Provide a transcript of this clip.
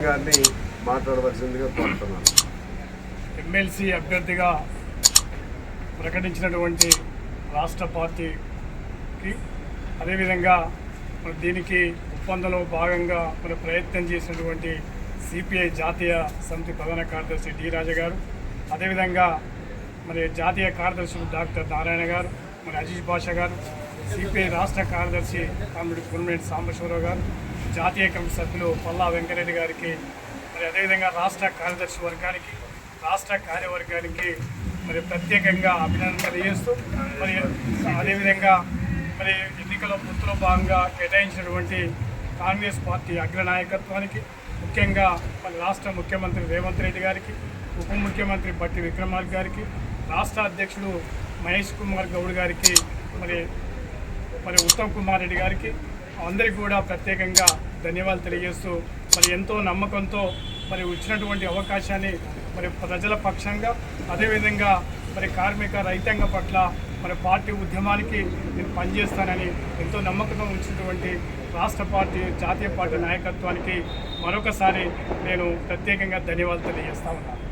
గారిని మాట్లాడవలసిందిగా కోరుతున్నాను. ఎమ్మెల్సీ అభ్యర్థిగా ప్రకటించినటువంటి రాష్ట్ర పార్టీకి అదేవిధంగా మరి దీనికి ఒప్పందంలో భాగంగా మరి ప్రయత్నం చేసినటువంటి సిపిఐ జాతీయ సమితి ప్రధాన కార్యదర్శి డి రాజా గారు అదేవిధంగా మరి జాతీయ కార్యదర్శి డాక్టర్ నారాయణ గారు మరి అజీజ్ బాషా గారు సిపిఐ రాష్ట్ర కార్యదర్శి కామిడి గురుమేటి సాంబశివరావు గారు జాతీయ కమిటీ సభ్యులు పల్లా వెంకరెడ్డి గారికి మరి అదేవిధంగా రాష్ట్ర కార్యదర్శి వర్గానికి రాష్ట్ర కార్యవర్గానికి మరి ప్రత్యేకంగా అభినందన తెలియజేస్తూ మరి అదేవిధంగా మరి ఎన్నికల పొత్తులో భాగంగా కేటాయించినటువంటి కాంగ్రెస్ పార్టీ అగ్రనాయకత్వానికి ముఖ్యంగా మన రాష్ట్ర ముఖ్యమంత్రి రేవంత్ రెడ్డి గారికి ఉప ముఖ్యమంత్రి బట్టి విక్రమార్క గారికి రాష్ట్ర అధ్యక్షుడు మహేష్ కుమార్ గౌడ్ గారికి మరి మరి ఉత్తమ్ కుమార్ రెడ్డి గారికి అందరికీ కూడా ప్రత్యేకంగా ధన్యవాదాలు తెలియజేస్తూ మరి ఎంతో నమ్మకంతో మరి వచ్చినటువంటి అవకాశాన్ని మరి ప్రజల పక్షంగా అదేవిధంగా మరి కార్మిక రైతాంగ పట్ల మరి పార్టీ ఉద్యమానికి నేను పనిచేస్తానని ఎంతో నమ్మకంగా ఉంచినటువంటి రాష్ట్ర పార్టీ జాతీయ పార్టీ నాయకత్వానికి మరొకసారి నేను ప్రత్యేకంగా ధన్యవాదాలు తెలియజేస్తా ఉన్నాను.